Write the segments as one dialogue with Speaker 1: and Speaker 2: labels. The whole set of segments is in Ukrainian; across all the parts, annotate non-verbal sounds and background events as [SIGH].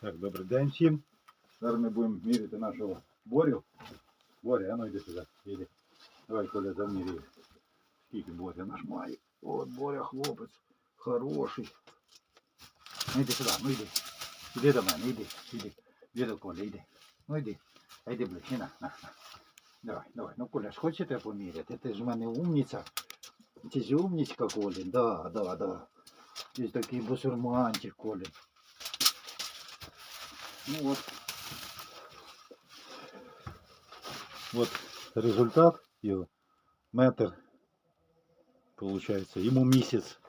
Speaker 1: Так, добрий день всім. Зараз ми будемо міряти нашого Борю. Боря, а ну йди сюди. Іди. Давай, Коля, заміряй. Скільки Боря наш має. От Боря хлопець. Хороший. Ну йди сюди, ну йди. Іди до мене, іди, іди. Іди до Коля, іди. Ну йди. А йди ближче, на, на, на. Давай, давай. Ну, Коля, ж хочете поміряти? Ти ж в мене умниця. Ти ж умничка, Колін. Да, да, да. Ти ж такий бусурманчик, Колін. Ну вот. Вот результат его. Метр. Получается. Ему месяц.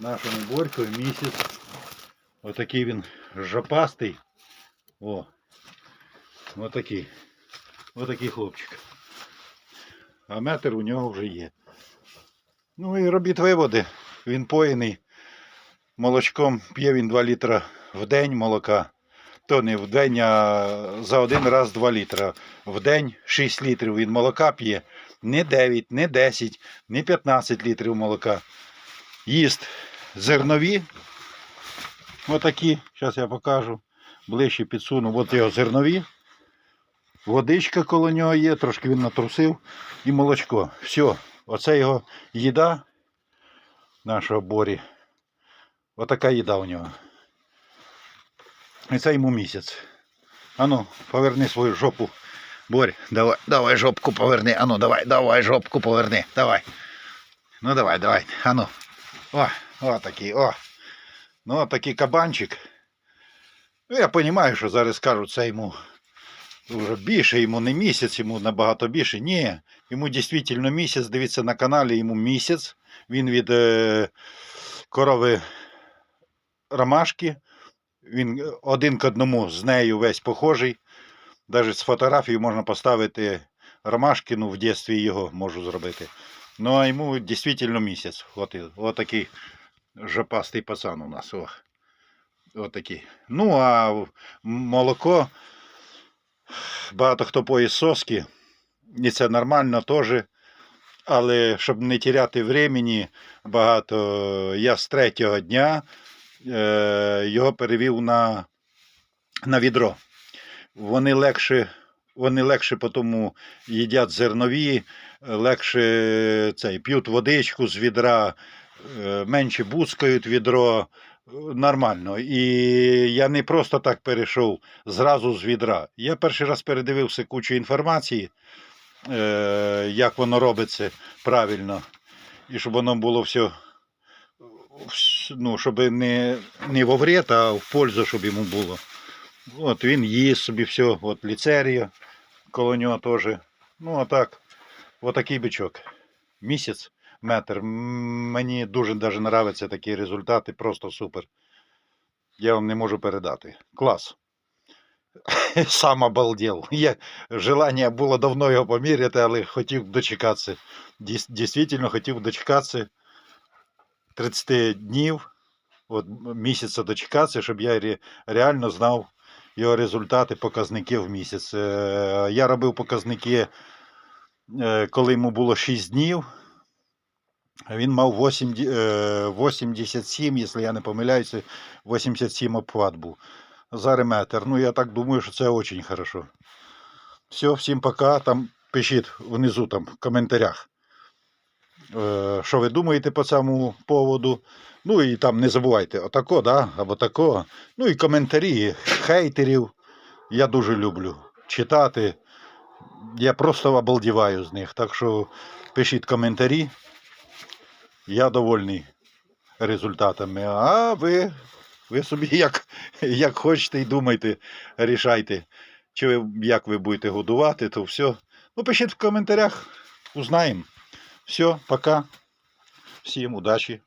Speaker 1: Нашому Борькові місяць. Отакий він жопастий. О. Отакий. Отакий хлопчик. А метр у нього вже є. Ну і робіть виводи. Він поїний. Молочком п'є він 2 літра в день молока. То не в день, а за один раз 2 літра. В день 6 літрів він молока п'є. Не 9, не 10, не 15 літрів молока. Їсть зернові. Отакі. Зараз я покажу. Ближче підсуну. От його зернові. Водичка коло нього є, трошки він натрусив. І молочко. Все. Оце його їда нашого борі. Отака їда у нього. І це йому місяць. Ану, поверни свою жопу. Борь, давай, давай жопку поверни. Ану, давай, давай жопку поверни. Давай. Ну давай, давай. Ану. О, о такий, о. Ну, такий кабанчик. Ну, я розумію, що зараз кажуть, це йому вже більше, йому не місяць, йому набагато більше. Ні, йому дійсно місяць. Дивіться на каналі, йому місяць. Він від е, корови ромашки. Він один к одному з нею весь похожий. Навіть з фотографії можна поставити ромашкину в дитинстві його можу зробити. Ну а йому дійсно місяць. От, от жопастий пацан у нас. О. От такий. Ну, а молоко. Багато хто поїть соски. І це нормально теж. Але щоб не тіряти времени багато, я з третього дня е, його перевів на, на відро. Вони легше, вони легше тому їдять зернові, легше цей, п'ють водичку з відра, е, менше буцкають відро. е, Нормально. І я не просто так перейшов зразу з відра. Я перший раз передивився кучу інформації, е, як воно робиться правильно. І щоб воно було все вс- ну, щоб не, не во вред, а в пользу, щоб йому було. От він їсть собі все, от ліцерія, коло нього теж. Ну, а так, отакий бичок. Місяць, метр. Мені дуже даже нравляться такі результати, просто супер. Я вам не можу передати. Клас. [LAUGHS] Сам обалдел. Я, желання було давно його поміряти, але хотів дочекатися. Дійс- Дійсно хотів дочекатися 30 днів, от місяця дочекатися, щоб я реально знав його результати, показники в місяць. Е, Я робив показники, е, коли йому було 6 днів. Він мав 8, е, 87, якщо я не помиляюся, 87 обхват був. Зараз метр. Ну, я так думаю, що це дуже хорошо. Все, всім пока. Там пишіть внизу там, в коментарях, що ви думаєте по цьому поводу. Ну і там не забувайте, отако, да? або тако. Ну і коментарі хейтерів. Я дуже люблю читати. Я просто обалдіваю з них. Так що пишіть коментарі. Я довольний результатами. А ви, ви собі [LAUGHS] як, як хочете і думайте, рішайте. Чи ви, як ви будете годувати, то все. Ну, пишіть в коментарях, узнаємо. Все, пока. Всім удачі.